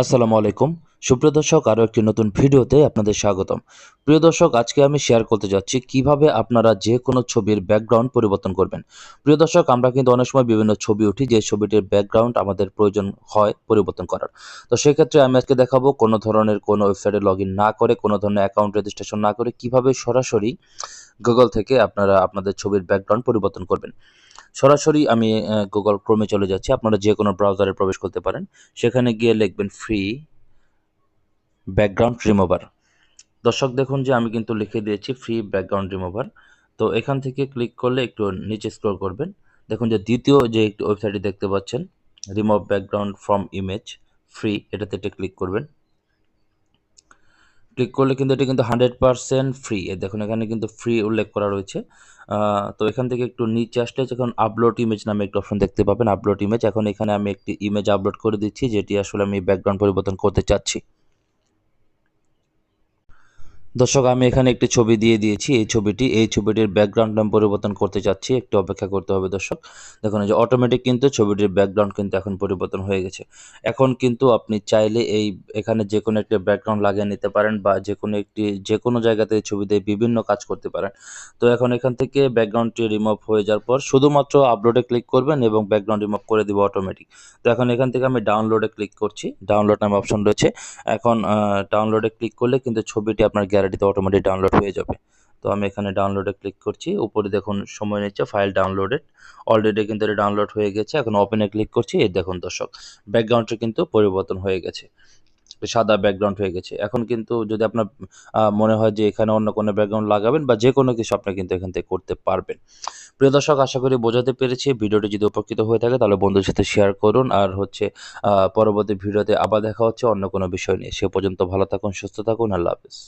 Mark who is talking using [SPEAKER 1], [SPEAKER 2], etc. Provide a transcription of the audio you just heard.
[SPEAKER 1] আসসালামু আলাইকুম। সুপ্রিয় দর্শক, আরও একটি নতুন ভিডিওতে আপনাদের স্বাগতম। প্রিয় দর্শক, আজকে আমি শেয়ার করতে যাচ্ছি কীভাবে আপনারা যে কোনো ছবির ব্যাকগ্রাউন্ড পরিবর্তন করবেন। প্রিয় দর্শক, আমরা কিন্তু অনেক সময় বিভিন্ন ছবি উঠি যে ছবিটির ব্যাকগ্রাউন্ড আমাদের প্রয়োজন হয় পরিবর্তন করার। তো সেক্ষেত্রে আমি আজকে দেখাবো কোনো ধরনের কোনো ওয়েবসাইটে লগ না করে, কোনো ধরনের অ্যাকাউন্ট রেজিস্ট্রেশন না করে কীভাবে সরাসরি গুগল থেকে আপনারা আপনাদের ছবির ব্যাকগ্রাউন্ড পরিবর্তন করবেন। সরাসরি আমি গুগল ক্রোমে চলে যাচ্ছি। আপনারা যে কোনো ব্রাউজারে প্রবেশ করতে পারেন। সেখানে গিয়ে লিখবেন ফ্রি ব্যাকগ্রাউন্ড রিমুভার দর্শক, দেখুন যে আমি কিন্তু লিখে দিয়েছি ফ্রি ব্যাকগ্রাউন্ড রিমুভার তো এখান থেকে ক্লিক করলে একটু নিচে স্ক্রল করবেন। দেখুন যে দ্বিতীয় যে একটি ওয়েবসাইটটি দেখতে পাচ্ছেন remove background from image free এটাতে একটা ক্লিক করবেন। ক্লিক করলে কিন্তু এটা কিন্তু হান্ড্রেড পারসেন্ট ফ্রি দেখুন, এখানে কিন্তু ফ্রি উল্লেখ করা রয়েছে। তো এখান থেকে একটু নিচে আসলে এখন আপলোড ইমেজ নামে একটু অপশন দেখতে পাবেন আপলোড ইমেজ এখন এখানে আমি একটি ইমেজ আপলোড করে দিচ্ছি, যেটি আসলে আমি ব্যাকগ্রাউন্ড পরিবর্তন করতে চাচ্ছি। দর্শক, আমি এখানে একটি ছবি দিয়ে দিয়েছি। এই ছবিটি, এই ছবিটির ব্যাকগ্রাউন্ড নাম পরিবর্তন করতে চাচ্ছি। একটু অপেক্ষা করতে হবে দর্শক। দেখুন যে অটোমেটিক কিন্তু ছবিটির ব্যাকগ্রাউন্ড কিন্তু এখন পরিবর্তন হয়ে গেছে। এখন কিন্তু আপনি চাইলে এই, এখানে যে কোনো একটি ব্যাকগ্রাউন্ড লাগিয়ে নিতে পারেন বা যে কোনো একটি যে কোনো জায়গাতে ছবিতে বিভিন্ন কাজ করতে পারেন। তো এখন এখান থেকে ব্যাকগ্রাউন্ডটি রিমুভ হয়ে যাওয়ার পর শুধুমাত্র আপলোডে ক্লিক করবেন এবং ব্যাকগ্রাউন্ড রিমুভ করে দিব অটোমেটিক তো এখন এখান থেকে আমি ডাউনলোডে ক্লিক করছি। ডাউনলোড নামে অপশন রয়েছে। এখন ডাউনলোডে ক্লিক করলে কিন্তু ছবিটি আপনার গ্যালারিতে অটোমেটিক ডাউনলোড হয়ে যাবে। তো আমি এখানে ডাউনলোডে ক্লিক করছি, উপরে দেখুন সময় নিচ্ছে ফাইল ডাউনলোডেড অলরেডি কিন্তু এটা ডাউনলোড হয়ে গেছে, এখন ওপেনে ক্লিক করছি, এই দেখুন দর্শক ব্যাকগ্রাউন্ডটা কিন্তু পরিবর্তন হয়ে গেছে। সাদা ব্যাকগ্রাউন্ড হয়ে গেছে। এখন কিন্তু যদি আপনার মনে হয় যে এখানে অন্য কোনো ব্যাকগ্রাউন্ড লাগাবেন বা যে কোনো কিছু আপনি কিন্তু এখান থেকে করতে পারবেন। প্রিয় দর্শক, আশা করি বোঝাতে পেরেছি। ভিডিওটি যদি উপকৃত হয়ে থাকে তাহলে বন্ধুর সাথে শেয়ার করুন। আর হচ্ছে পরবর্তী ভিডিওতে আবার দেখা হচ্ছে অন্য কোনো বিষয় নিয়ে। সে পর্যন্ত ভালো থাকুন, সুস্থ থাকুন। আল্লাহ হাফিজ।